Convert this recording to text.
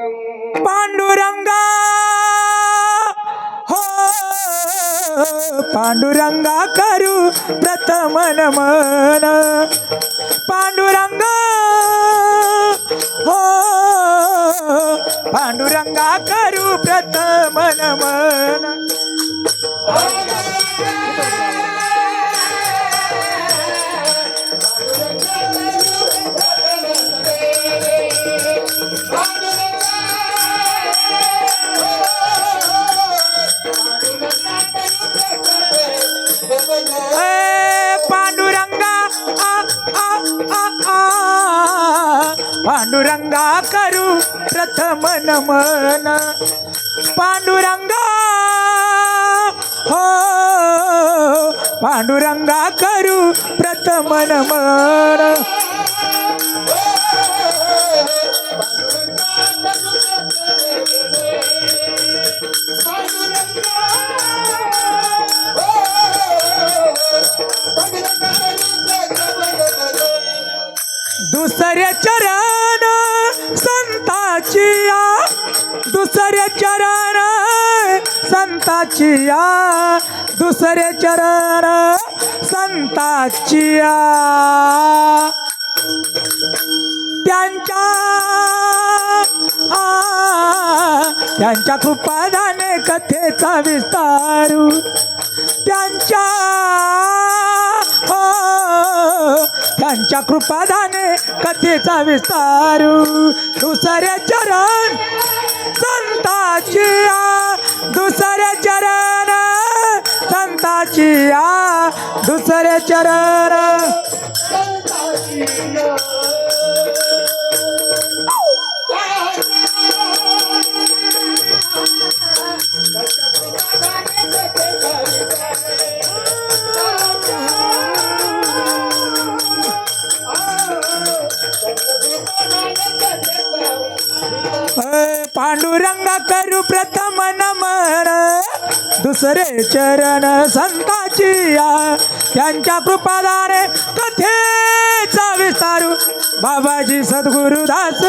पांडुरंगा हो पांडुरंगा करू प्रथम नमन पांडुरंगा हो पांडुरंगा करू प्रथम नमन पांडुरंगा आ, आ, आ, आ. पांडुरंगा करू प्रथम नमन. पांडुरंगा हो. पांडुरंगा करू प्रथम नमन. चरण संताची या दुसरे चरण संताची या दुसरे चरण संताची या त्यांच्या त्यांच्या कृपादाने कथेचा विस्तारू. त्यांच्या तुझ्या कृपादाने कथेचा विस्तारू दुसऱ्या चरण संताची दुसऱ्या चरण संताची दुसऱ्या दुसरे चरण पांडुरंगा करू प्रथम नमन. दुसरे चरण संताची या त्यांच्या कृपादारे कथेचा विस्तारू. बाबाजी सद्गुरुदास.